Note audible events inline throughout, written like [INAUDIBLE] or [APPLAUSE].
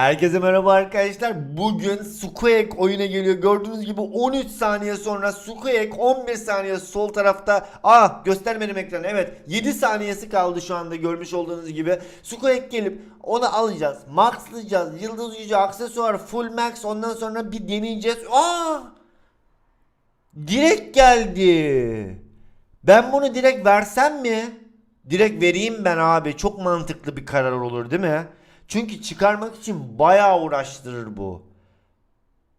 Herkese merhaba arkadaşlar. Bugün Squeak oyuna geliyor. Gördüğünüz gibi 13 saniye sonra Squeak 11 saniye sol tarafta. Aa göstermedim ekranı. Evet 7 saniyesi kaldı şu anda görmüş olduğunuz gibi. Squeak gelip onu alacağız. Maxlayacağız. Yıldız gücü aksesuar full max ondan sonra bir deneyeceğiz. Aa! Direkt geldi. Ben bunu direkt versem mi? Direkt vereyim ben abi. Çok mantıklı bir karar olur değil mi? Çünkü çıkarmak için bayağı uğraştırır bu.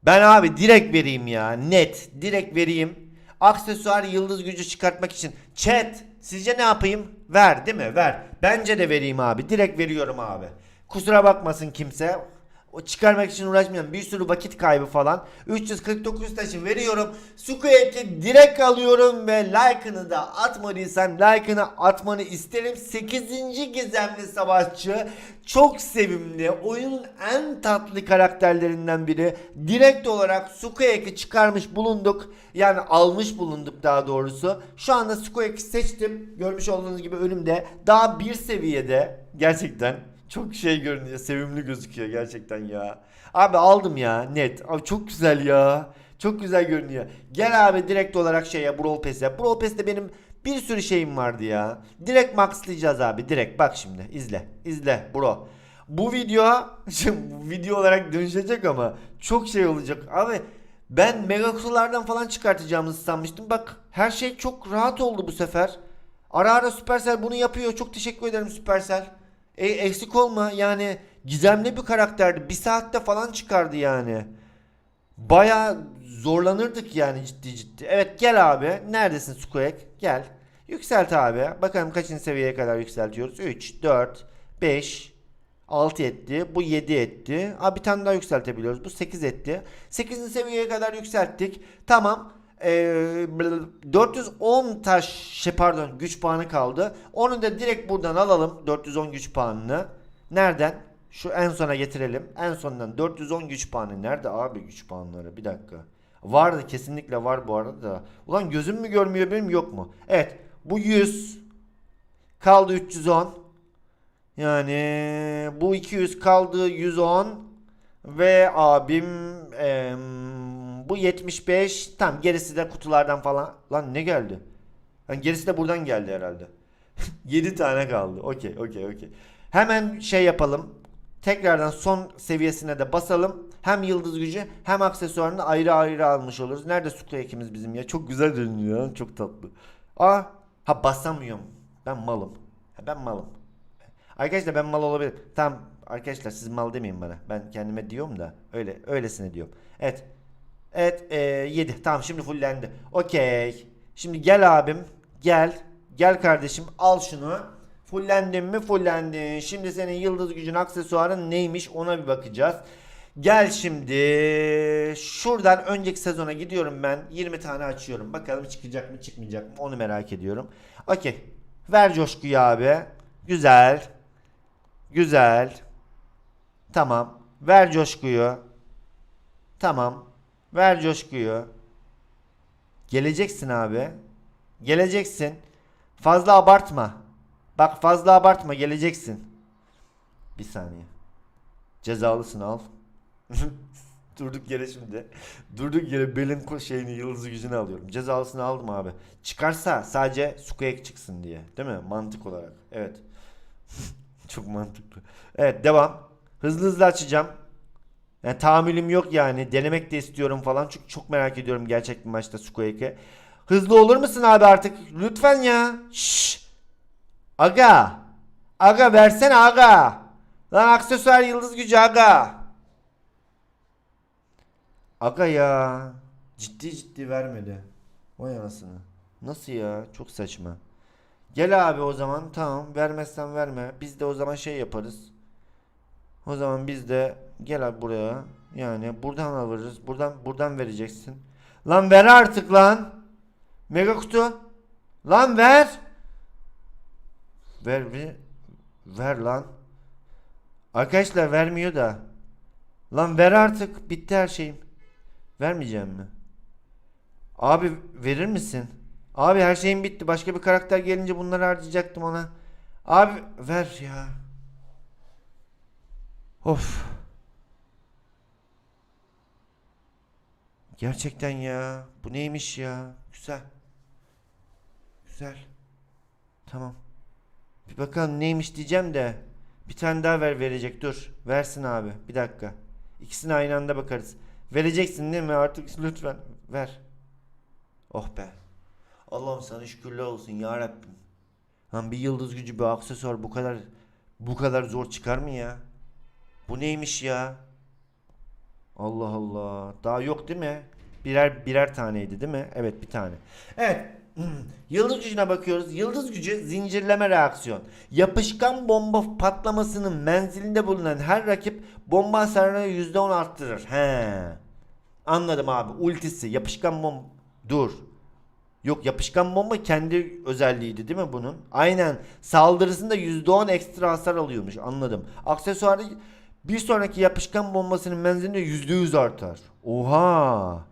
Ben abi direkt vereyim ya. Net. Direkt vereyim. Aksesuar yıldız gücü çıkartmak için. Chat. Sizce ne yapayım? Ver değil mi? Ver. Bence de vereyim abi. Direkt veriyorum abi. Kusura bakmasın kimse. O çıkarmak için uğraşmayan bir sürü vakit kaybı falan. 349 taşı veriyorum. Squake'i direkt alıyorum ve like'ını da atmadıysan like'ını atmanı isterim. 8. gizemli savaşçı. Çok sevimli. Oyunun en tatlı karakterlerinden biri. Direkt olarak Squake'i çıkarmış bulunduk. Yani almış bulunduk daha doğrusu. Şu anda Squake'i seçtim. Görmüş olduğunuz gibi önümde. Daha bir seviyede. Gerçekten çok şey görünüyor. Sevimli gözüküyor gerçekten ya. Abi aldım ya net. Abi çok güzel ya. Çok güzel görünüyor. Gel abi direkt olarak şeye Brawl Pass'e. Brawl Pass'te benim bir sürü şeyim vardı ya. Direkt maxlayacağız abi. Direkt bak şimdi. izle. İzle bro. Bu video [LAUGHS] şimdi video olarak dönüşecek ama çok şey olacak. Abi ben mega kutulardan falan çıkartacağımızı sanmıştım. Bak her şey çok rahat oldu bu sefer. Ara ara Supercell bunu yapıyor. Çok teşekkür ederim Supercell. E, eksik olma yani gizemli bir karakterdi. Bir saatte falan çıkardı yani. Baya zorlanırdık yani ciddi ciddi. Evet gel abi. Neredesin Squeak? Gel. Yükselt abi. Bakalım kaçıncı seviyeye kadar yükseltiyoruz. 3, 4, 5, 6 etti. Bu 7 etti. Aa, bir tane daha yükseltebiliyoruz. Bu 8 etti. 8. seviyeye kadar yükselttik. Tamam. Ee, 410 taş şey pardon güç puanı kaldı. Onu da direkt buradan alalım. 410 güç puanını. Nereden? Şu en sona getirelim. En sondan 410 güç puanı. Nerede abi güç puanları? Bir dakika. Vardı kesinlikle var bu arada da. Ulan gözüm mü görmüyor benim yok mu? Evet. Bu 100. Kaldı 310. Yani bu 200 kaldı 110. Ve abim em, bu 75. Tam gerisi de kutulardan falan. Lan ne geldi? Lan gerisi de buradan geldi herhalde. [LAUGHS] 7 tane kaldı. Okey okey okey. Hemen şey yapalım. Tekrardan son seviyesine de basalım. Hem yıldız gücü hem aksesuarını ayrı ayrı almış oluruz. Nerede Squeak'imiz bizim ya? Çok güzel dönüyor. Çok tatlı. Aa, ha basamıyorum. Ben malım. Ben malım. Arkadaşlar ben mal olabilir. Tamam arkadaşlar siz mal demeyin bana. Ben kendime diyorum da öyle öylesine diyorum. Evet. Evet e, 7. Tamam şimdi fullendi. Okey. Şimdi gel abim. Gel. Gel kardeşim al şunu. Fullendin mi? Fullendin. Şimdi senin yıldız gücün aksesuarın neymiş ona bir bakacağız. Gel şimdi. Şuradan önceki sezona gidiyorum ben. 20 tane açıyorum. Bakalım çıkacak mı çıkmayacak mı onu merak ediyorum. Okey. Ver coşkuyu abi. Güzel. Güzel. Tamam. Ver coşkuyu. Tamam. Ver coşkuyu. Geleceksin abi. Geleceksin. Fazla abartma. Bak fazla abartma geleceksin. Bir saniye. Cezalısın al. [LAUGHS] Durduk yere şimdi. Durduk yere belin şeyini yıldızı gücünü alıyorum. Cezalısını aldım abi. Çıkarsa sadece Squeak çıksın diye. Değil mi? Mantık olarak. Evet. [LAUGHS] Çok mantıklı. Evet devam. Hızlı hızlı açacağım. Yani tahammülüm yok yani. Denemek de istiyorum falan. Çünkü çok merak ediyorum gerçek bir maçta Squeak'i. Hızlı olur musun abi artık? Lütfen ya. Şşş. Aga. Aga versene aga. Lan aksesuar yıldız gücü aga. Aga ya. Ciddi ciddi vermedi. Vay anasını. Nasıl ya? Çok saçma. Gel abi o zaman. Tamam. Vermezsen verme. Biz de o zaman şey yaparız. O zaman biz de gel abi buraya. Yani buradan alırız. Buradan buradan vereceksin. Lan ver artık lan. Mega kutu. Lan ver. Ver bir. Ver lan. Arkadaşlar vermiyor da. Lan ver artık. Bitti her şeyim. Vermeyeceğim mi? Abi verir misin? Abi her şeyim bitti. Başka bir karakter gelince bunları harcayacaktım ona. Abi ver ya. Of. Gerçekten ya. Bu neymiş ya? Güzel. Güzel. Tamam. Bir bakalım neymiş diyeceğim de. Bir tane daha ver verecek. Dur. Versin abi. Bir dakika. İkisini aynı anda bakarız. Vereceksin değil mi artık? [LAUGHS] Lütfen ver. Oh be. Allah'ım sana şükürler olsun ya Rabbim. Lan bir yıldız gücü bir aksesuar bu kadar bu kadar zor çıkar mı ya? Bu neymiş ya? Allah Allah. Daha yok değil mi? Birer birer taneydi değil mi? Evet bir tane. Evet. [CLEARS THROAT] Yıldız gücüne bakıyoruz. Yıldız gücü zincirleme reaksiyon. Yapışkan bomba patlamasının menzilinde bulunan her rakip bomba hasarını %10 arttırır. He. Anladım abi. Ultisi yapışkan bomba. Dur. Yok yapışkan bomba kendi özelliğiydi değil mi bunun? Aynen. Saldırısında %10 ekstra hasar alıyormuş. Anladım. Aksesuarı bir sonraki yapışkan bombasının menzilinde %100 artar. Oha.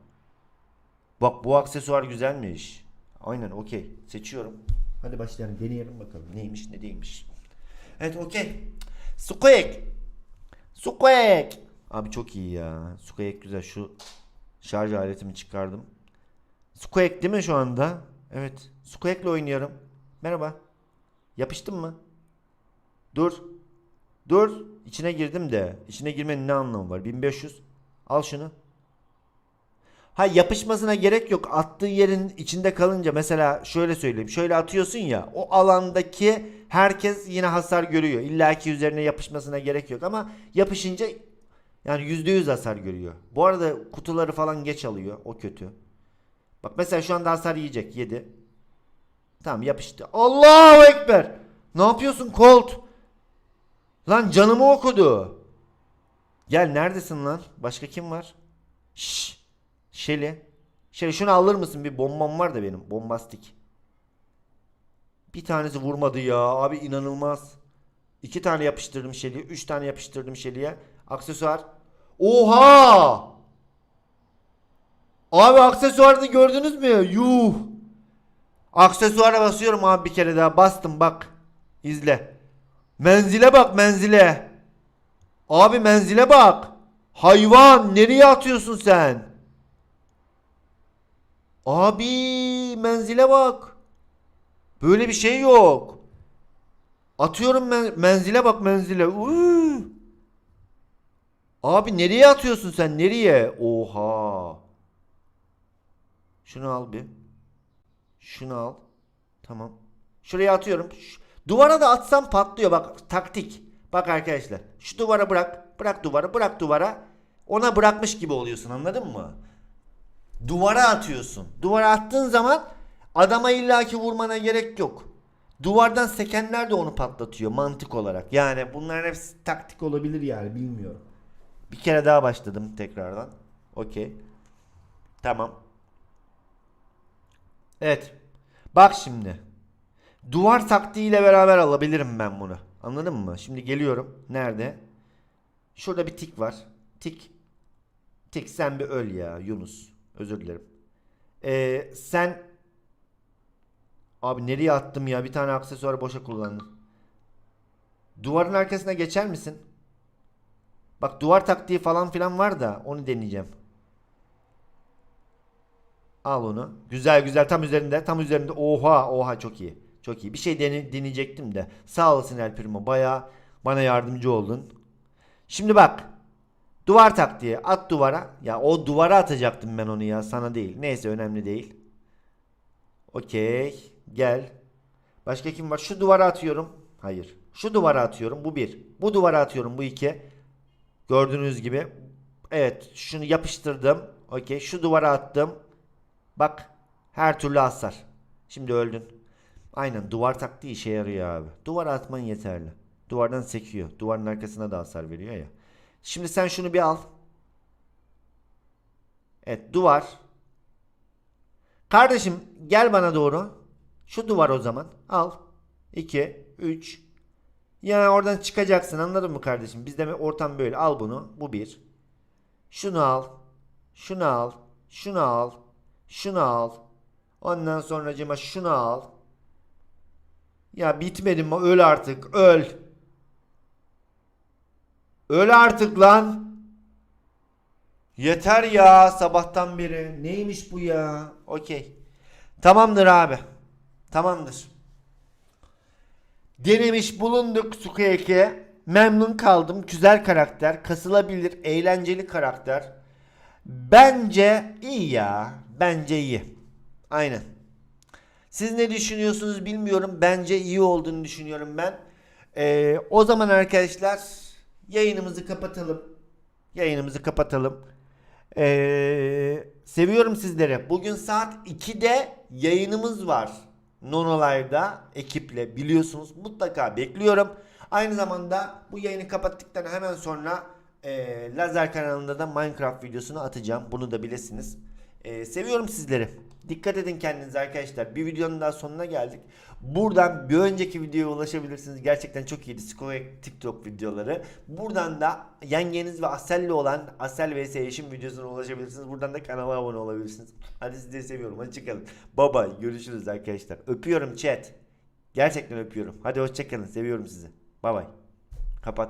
Bak bu aksesuar güzelmiş. Aynen okey. Seçiyorum. Hadi başlayalım. Deneyelim bakalım. Neymiş ne değilmiş. Evet okey. Squeak. Squeak. Abi çok iyi ya. Squeak güzel. Şu şarj aletimi çıkardım. Squeak değil mi şu anda? Evet. Squeak'le oynuyorum. Merhaba. Yapıştın mı? Dur. Dur. İçine girdim de. İçine girmenin ne anlamı var? 1500. Al şunu. Ha yapışmasına gerek yok. Attığı yerin içinde kalınca mesela şöyle söyleyeyim. Şöyle atıyorsun ya. O alandaki herkes yine hasar görüyor. İlla ki üzerine yapışmasına gerek yok ama yapışınca yani %100 hasar görüyor. Bu arada kutuları falan geç alıyor. O kötü. Bak mesela şu anda hasar yiyecek. Yedi. Tamam yapıştı. Allahu Ekber. Ne yapıyorsun Colt? Lan canımı okudu. Gel neredesin lan? Başka kim var? Şşş. Şeli. Şeli şunu alır mısın? Bir bombam var da benim. Bombastik. Bir tanesi vurmadı ya. Abi inanılmaz. İki tane yapıştırdım Şeli'ye. Üç tane yapıştırdım Şeli'ye. Aksesuar. Oha! Abi aksesuarını gördünüz mü? Yuh. Aksesuara basıyorum abi bir kere daha. Bastım bak. İzle. Menzile bak menzile. Abi menzile bak. Hayvan nereye atıyorsun sen? Abi menzile bak. Böyle bir şey yok. Atıyorum men menzile bak menzile. Uuu. Abi nereye atıyorsun sen? Nereye? Oha. Şunu al bir. Şunu al. Tamam. Şuraya atıyorum. Ş- duvara da atsam patlıyor. Bak taktik. Bak arkadaşlar. Şu duvara bırak. Bırak duvara. Bırak duvara. Ona bırakmış gibi oluyorsun. Anladın mı? Duvara atıyorsun. Duvara attığın zaman adama illaki vurmana gerek yok. Duvardan sekenler de onu patlatıyor mantık olarak. Yani bunların hepsi taktik olabilir yani bilmiyorum. Bir kere daha başladım tekrardan. Okey. Tamam. Evet. Bak şimdi. Duvar taktiğiyle beraber alabilirim ben bunu. Anladın mı? Şimdi geliyorum. Nerede? Şurada bir tik var. Tik. Tik sen bir öl ya Yunus. Özür dilerim. Ee, sen Abi nereye attım ya? Bir tane aksesuarı boşa kullandım. Duvarın arkasına geçer misin? Bak duvar taktiği falan filan var da onu deneyeceğim. Al onu. Güzel güzel tam üzerinde tam üzerinde. Oha oha çok iyi. Çok iyi. Bir şey dene, deneyecektim de. Sağ olasın El Primo. Baya bana yardımcı oldun. Şimdi bak. Duvar taktiği. At duvara. Ya o duvara atacaktım ben onu ya. Sana değil. Neyse önemli değil. Okey. Gel. Başka kim var? Şu duvara atıyorum. Hayır. Şu duvara atıyorum. Bu bir. Bu duvara atıyorum. Bu iki. Gördüğünüz gibi. Evet. Şunu yapıştırdım. Okey. Şu duvara attım. Bak. Her türlü hasar. Şimdi öldün. Aynen. Duvar taktiği işe yarıyor abi. Duvara atman yeterli. Duvardan sekiyor. Duvarın arkasına da hasar veriyor ya. Şimdi sen şunu bir al. Evet. Duvar. Kardeşim gel bana doğru. Şu duvar o zaman. Al. 2, 3. Yani oradan çıkacaksın anladın mı kardeşim? Bizde ortam böyle. Al bunu. Bu bir. Şunu al. Şunu al. Şunu al. Şunu al. Ondan sonra şunu al. Ya bitmedi mi? Öl artık. Öl. Öl artık lan. Yeter ya sabahtan beri. Neymiş bu ya? Okey. Tamamdır abi. Tamamdır. Denemiş bulunduk Sukiyaki. Memnun kaldım. Güzel karakter. Kasılabilir. Eğlenceli karakter. Bence iyi ya. Bence iyi. Aynen. Siz ne düşünüyorsunuz bilmiyorum. Bence iyi olduğunu düşünüyorum ben. Ee, o zaman arkadaşlar yayınımızı kapatalım. Yayınımızı kapatalım. Ee, seviyorum sizleri. Bugün saat 2'de yayınımız var. Nonolay'da ekiple biliyorsunuz. Mutlaka bekliyorum. Aynı zamanda bu yayını kapattıktan hemen sonra e, Lazer kanalında da Minecraft videosunu atacağım. Bunu da bilesiniz. E, seviyorum sizleri. Dikkat edin kendinize arkadaşlar. Bir videonun daha sonuna geldik. Buradan bir önceki videoya ulaşabilirsiniz. Gerçekten çok iyiydi. Skoek TikTok videoları. Buradan da yengeniz ve Asel'le olan Asel vs Yeşim videosuna ulaşabilirsiniz. Buradan da kanala abone olabilirsiniz. Hadi sizleri seviyorum. Hadi çıkalım. Baba görüşürüz arkadaşlar. Öpüyorum chat. Gerçekten öpüyorum. Hadi hoşçakalın. Seviyorum sizi. Bay bay. Kapat.